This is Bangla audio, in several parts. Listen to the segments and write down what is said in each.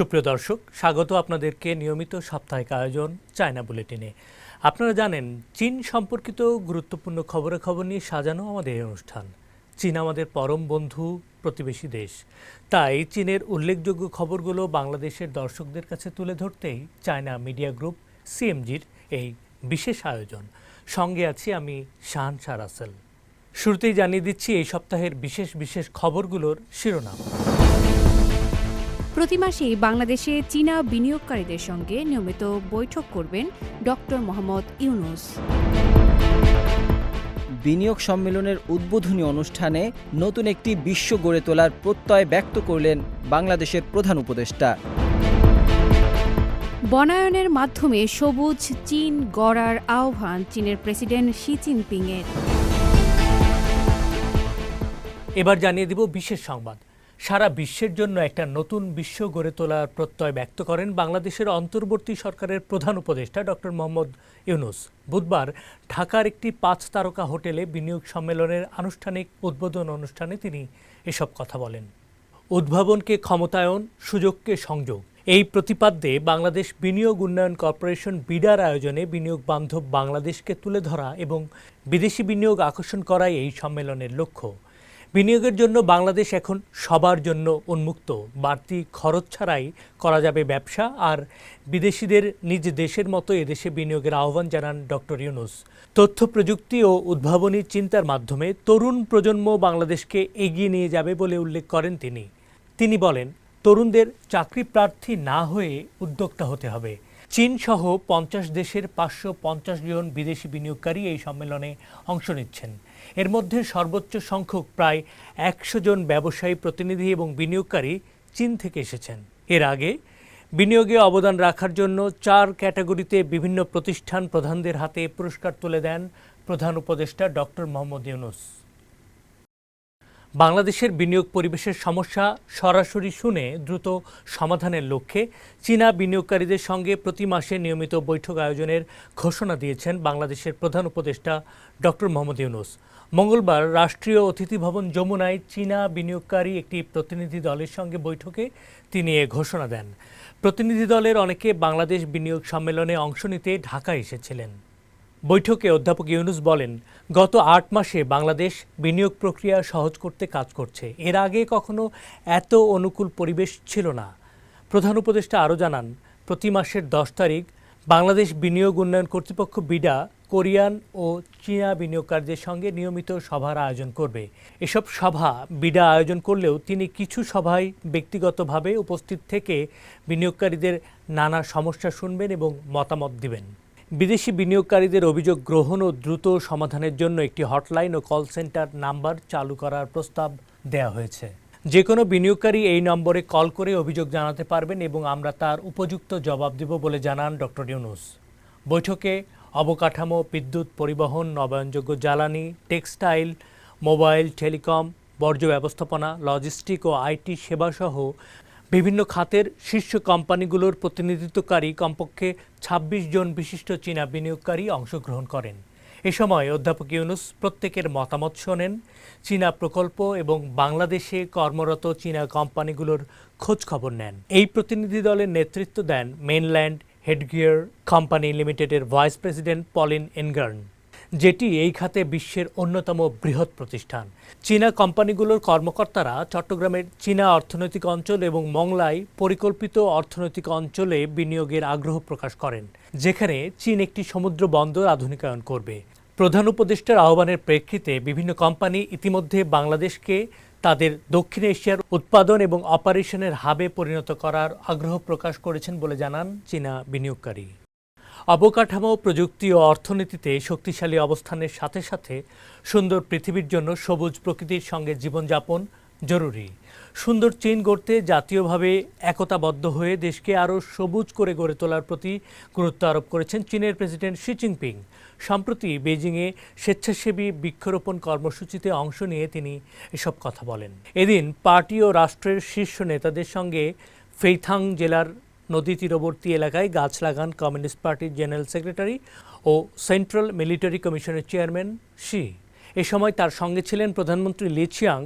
সুপ্রিয় দর্শক, স্বাগত আপনাদেরকে নিয়মিত সাপ্তাহিক আয়োজন চায়না বুলেটিনে। আপনারা জানেন, চীন সম্পর্কিত গুরুত্বপূর্ণ খবরে খবর নিয়ে সাজানো আমাদের এই অনুষ্ঠান। চীন আমাদের পরম বন্ধু, প্রতিবেশী দেশ। তাই চীনের উল্লেখযোগ্য খবরগুলো বাংলাদেশের দর্শকদের কাছে তুলে ধরতেই চায়না মিডিয়া গ্রুপ সিএমজির এই বিশেষ আয়োজন। সঙ্গে আছি আমি শাহানশাহ রাসেল। শুরুতেই জানিয়ে দিচ্ছি, এই সপ্তাহের বিশেষ বিশেষ খবরগুলোর শিরোনাম। প্রতি মাসেই বাংলাদেশে চীনা বিনিয়োগকারীদের সঙ্গে নিয়মিত বৈঠক করবেন ডক্টর মোহাম্মদ ইউনুস। বিনিয়োগ সম্মেলনের উদ্বোধনী অনুষ্ঠানে নতুন একটি বিশ্ব গড়ে তোলার প্রত্যয় ব্যক্ত করলেন বাংলাদেশের প্রধান উপদেষ্টা। বনায়নের মাধ্যমে সবুজ চীন গড়ার আহ্বান চীনের প্রেসিডেন্ট শি জিনপিংয়ের। এবার জানিয়ে দিব বিশেষ সংবাদ। সারা বিশ্বের জন্য একটা নতুন বিশ্ব গড়ে তোলার প্রত্যয় ব্যক্ত করেন বাংলাদেশের অন্তর্বর্তী সরকারের প্রধান উপদেষ্টা ডক্টর মোহাম্মদ ইউনুস। বুধবার ঢাকার একটি পাঁচ তারকা হোটেলে বিনিয়োগ সম্মেলনের আনুষ্ঠানিক উদ্বোধন অনুষ্ঠানে তিনি এসব কথা বলেন। উদ্ভাবনকে ক্ষমতায়ন, সুযোগকে সংযোগ, এই প্রতিপাদ্যে বাংলাদেশ বিনিয়োগ উন্নয়ন কর্পোরেশন বিডার আয়োজনে বিনিয়োগ বান্ধব বাংলাদেশকে তুলে ধরা এবং বিদেশি বিনিয়োগ আকর্ষণ করাই এই সম্মেলনের লক্ষ্য। বিনিয়োগের জন্য বাংলাদেশ এখন সবার জন্য উন্মুক্ত। বাড়তি খরচ ছাড়াই করা যাবে ব্যবসা আর বিদেশিদের নিজ দেশের মতো এদেশে বিনিয়োগের আহ্বান জানান ডক্টর ইউনুস। তথ্য প্রযুক্তি ও উদ্ভাবনী চিন্তার মাধ্যমে তরুণ প্রজন্ম বাংলাদেশকে এগিয়ে নিয়ে যাবে বলে উল্লেখ করেন তিনি। তিনি বলেন, তরুণদের চাকরি প্রার্থী না হয়ে উদ্যোক্তা হতে হবে। চীন সহ পঞ্চাশ দেশের পাঁচশো পঞ্চাশ জন বিদেশি বিনিয়োগকারী এই সম্মেলনে অংশ নিচ্ছেন। এর মধ্যে সর্বোচ্চ সংখ্যক প্রায় একশো জন ব্যবসায়ী প্রতিনিধি এবং বিনিয়োগকারী চীন থেকে এসেছেন। এর আগে বিনিয়োগে অবদান রাখার জন্য চার ক্যাটাগরিতে বিভিন্ন প্রতিষ্ঠান প্রধানদের হাতে পুরস্কার তুলে দেন প্রধান উপদেষ্টা ডক্টর মোহাম্মদ ইউনুস। বাংলাদেশের বিনিয়োগ পরিবেশের সমস্যা সরাসরি শুনে দ্রুত সমাধানের লক্ষ্যে চীনা বিনিয়োগকারীদের সঙ্গে প্রতি মাসে নিয়মিত বৈঠক আয়োজনের ঘোষণা দিয়েছেন বাংলাদেশের প্রধান উপদেষ্টা ডক্টর মোহাম্মদ ইউনুস। মঙ্গলবার রাষ্ট্রীয় অতিথি ভবন যমুনায় চীনা বিনিয়োগকারী একটি প্রতিনিধি দলের সঙ্গে বৈঠকে তিনি এ ঘোষণা দেন। প্রতিনিধি দলের অনেকে বাংলাদেশ বিনিয়োগ সম্মেলনে অংশ নিতে ঢাকা এসেছিলেন। বৈঠকে অধ্যাপক ইউনুস বলেন, গত আট মাসে বাংলাদেশ বিনিয়োগ প্রক্রিয়া সহজ করতে কাজ করছে। এর আগে কখনো এত অনুকূল পরিবেশ ছিল না। প্রধান উপদেষ্টা আরও জানান, প্রতি মাসের দশ তারিখ বাংলাদেশ বিনিয়োগ উন্নয়ন কর্তৃপক্ষ বিডা, কোরিয়ান ও চীনা বিনিয়োগকারীদের সঙ্গে নিয়মিত সভার আয়োজন করবে। এসব সভা বিডা আয়োজন করলেও তিনি কিছু সভায় ব্যক্তিগতভাবে উপস্থিত থেকে বিনিয়োগকারীদের নানা সমস্যা শুনবেন এবং মতামত দিবেন। বিদেশি বিনিয়োগকারীদের অভিযোগ গ্রহণ ও দ্রুত সমাধানের জন্য একটি হটলাইন ও কল সেন্টার নাম্বার চালু করার প্রস্তাব দেওয়া হয়েছে। যে কোনো বিনিয়োগকারী এই নম্বরে কল করে অভিযোগ জানাতে পারবেন এবং আমরা তার উপযুক্ত জবাব দেব বলে জানান ডক্টর ইউনুস। বৈঠকে অবকাঠামো, বিদ্যুৎ পরিবহন, নবায়নযোগ্য জ্বালানি, টেক্সটাইল, মোবাইল, টেলিকম, বর্জ্য ব্যবস্থাপনা, লজিস্টিক ও আইটি সেবাসহ বিভিন্ন খাতের শীর্ষ কোম্পানিগুলোর প্রতিনিধিত্বকারী কমপক্ষে ২৬ জন বিশিষ্ট চীনা বিনিয়োগকারী অংশগ্রহণ করেন। এ সময় অধ্যাপক ইউনুস প্রত্যেকের মতামত শোনেন, চীনা প্রকল্প এবং বাংলাদেশে কর্মরত চীনা কোম্পানিগুলোর খোঁজ খবর নেন। এই প্রতিনিধি দলের নেতৃত্ব দেন মেনল্যান্ড হেডগিয়ার কোম্পানি লিমিটেডের ভাইস প্রেসিডেন্ট পলিন এনগার্ন। যেটি এই খাতে বিশ্বের অন্যতম বৃহৎ প্রতিষ্ঠান। চীনা কোম্পানিগুলোর কর্মকর্তারা চট্টগ্রামের চীনা অর্থনৈতিক অঞ্চল এবং মংলায় পরিকল্পিত অর্থনৈতিক অঞ্চলে বিনিয়োগের আগ্রহ প্রকাশ করেন, যেখানে চীন একটি সমুদ্র বন্দর আধুনিকায়ন করবে। প্রধান উপদেষ্টার আহ্বানের প্রেক্ষিতে বিভিন্ন কোম্পানি ইতিমধ্যে বাংলাদেশকে তাদের দক্ষিণ এশিয়ার উৎপাদন এবং অপারেশনের হাবে পরিণত করার আগ্রহ প্রকাশ করেছেন বলে জানান চীনা বিনিয়োগকারী। অবকাঠামো, প্রযুক্তি ও অর্থনীতিতে শক্তিশালী অবস্থানের সাথে সাথে সুন্দর পৃথিবীর জন্য সবুজ প্রকৃতির সঙ্গে জীবনযাপন জরুরি। সুন্দর চীন গড়তে জাতীয়ভাবে একতাবদ্ধ হয়ে দেশকে আরও সবুজ করে গড়ে তোলার প্রতি গুরুত্ব আরোপ করেছেন চীনের প্রেসিডেন্ট শি জিনপিং। সম্প্রতি বেজিংয়ে স্বেচ্ছাসেবী বৃক্ষরোপণ কর্মসূচিতে অংশ নিয়ে তিনি এসব কথা বলেন। এদিন পার্টি ও রাষ্ট্রের শীর্ষ নেতাদের সঙ্গে ফেইথাং জেলার নদী তীরবর্তী এলাকায় গাছ লাগান কমিউনিস্ট পার্টির জেনারেল সেক্রেটারি ও সেন্ট্রাল মিলিটারি কমিশনের চেয়ারম্যান শি। এ সময় তার সঙ্গে ছিলেন প্রধানমন্ত্রী লি চিয়াং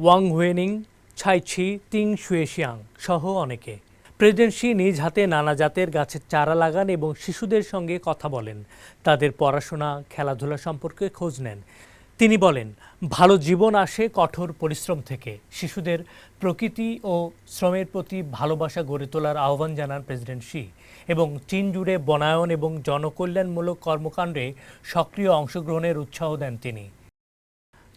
ওয়াং হুয়েনিং ছাইছি তিং শুয়েশিয়াং সহ অনেকে। প্রেসিডেন্ট শি নিজ হাতে নানা জাতের গাছের চারা লাগান এবং শিশুদের সঙ্গে কথা বলেন। তাদের পড়াশোনা, খেলাধুলা সম্পর্কে খোঁজ নেন। তিনি বলেন, ভালো জীবন আসে কঠোর পরিশ্রম থেকে। শিশুদের প্রকৃতি ও শ্রমের প্রতি ভালোবাসা গড়ে তোলার আহ্বান জানান প্রেসিডেন্ট শি এবং চীন জুড়ে বনায়ন এবং জনকল্যাণমূলক কর্মকাণ্ডে সক্রিয় অংশগ্রহণের উৎসাহ দেন তিনি।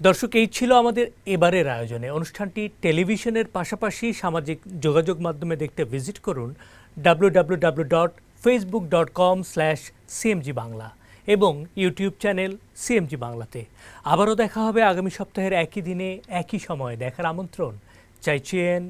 দর্শক, এই ছিল আমাদের এবারের আয়োজনে। অনুষ্ঠানটি টেলিভিশনের পাশাপাশি সামাজিক যোগাযোগ মাধ্যমে দেখতে ভিজিট করুন W dot Facebook dot com slash CMG Bangla. এবং ইউটিউব চ্যানেল সিএমজি বাংলাতে। আবারও দেখা হবে আগামী সপ্তাহের একই দিনে, একই সময়ে দেখার আমন্ত্রণ। চাইছেন